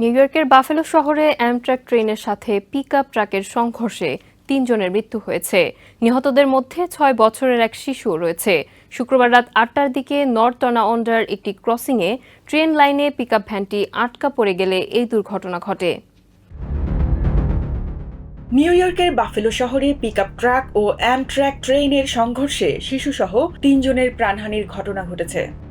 New ইয়র্কের buffalo শহরে অ্যামট্রাক ট্রেনের সাথে পিকআপ ট্রাকের সংঘর্ষে তিনজনের মৃত্যু হয়েছে। নিহতদের মধ্যে ছয় বছরের এক শিশুও রয়েছে। শুক্রবার রাত আটটার দিকে নর্থ টনাওন্ডার একটি ক্রসিংয়ে ট্রেন লাইনে পিকআপ ভ্যানটি আটকা পড়ে গেলে এই দুর্ঘটনা ঘটে। নিউ ইয়র্কের বাফেলো শহরে পিকআপ ট্রাক ও অ্যামট্রাক ট্রেনের সংঘর্ষে শিশুসহ তিনজনের প্রাণহানির ঘটনা ঘটেছে।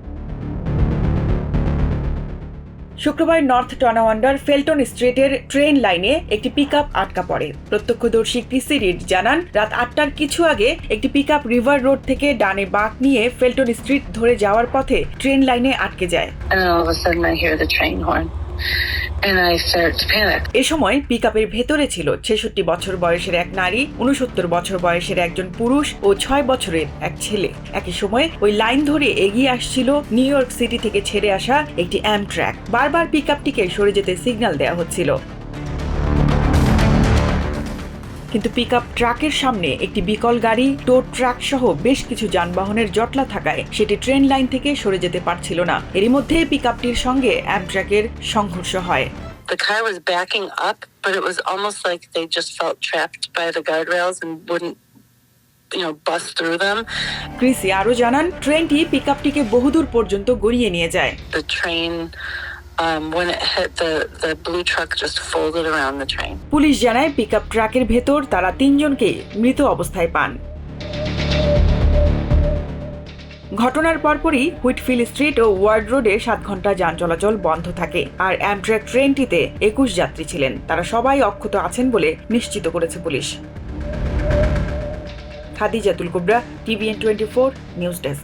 শুক্রবার নর্থ টনাওয়ান্ডার ফেলটন স্ট্রিটের ট্রেন লাইনে একটি পিকআপ আটকা পড়ে। প্রত্যক্ষদর্শী কৃষি রিড জানান, রাত আটটার কিছু আগে একটি পিকআপ রিভার রোড থেকে ডানে বাঁক নিয়ে ফেলটন স্ট্রিট ধরে যাওয়ার পথে ট্রেন লাইনে আটকে যায়। এ সময় পিকআপের ভেতরে ছিল ছেষট্টি বছর বয়সের এক নারী উনসত্তর বছর বয়সের একজন পুরুষ ও ছয় বছরের এক ছেলে। একই সময় ওই লাইন ধরে এগিয়ে আসছিল নিউ ইয়র্ক সিটি থেকে ছেড়ে আসা একটি অ্যামট্র্যাক বারবার পিকআপটিকে সরে যেতে সিগন্যাল দেওয়া হচ্ছিল। কিন্তু পিক আপ ট্রাকের সামনে একটি বিকল গাড়ি টো ট্রাক সহ বেশ কিছু যানবাহনের জটলা থাকায় সেটি ট্রেন লাইন থেকে সরে যেতে পারছিল না। এরই মধ্যে পিক আপটির সঙ্গে অ্যাপ ট্র্যাকের সংঘর্ষ হয়। The car was backing up, but it was almost like they just felt trapped by the guardrails and wouldn't, you know, bust আরও জানান, ট্রেনটি পিকআপটিকে বহুদূর পর্যন্ত গড়িয়ে নিয়ে যায়। The train পুলিশ জানায় পিকআপ ট্রাকের ভেতর তারা তিনজনকে মৃত অবস্থায় পান। ঘটনার পরপরই হুইটফিল স্ট্রিট ও ওয়ার্ড রোডে সাত ঘণ্টা যান চলাচল বন্ধ থাকে আর অ্যামট্রাক ট্রেনটিতে একুশ যাত্রী ছিলেন। তারা সবাই অক্ষত আছেন বলে নিশ্চিত করেছে police. Khadijatul Kubra TVN twenty four news desk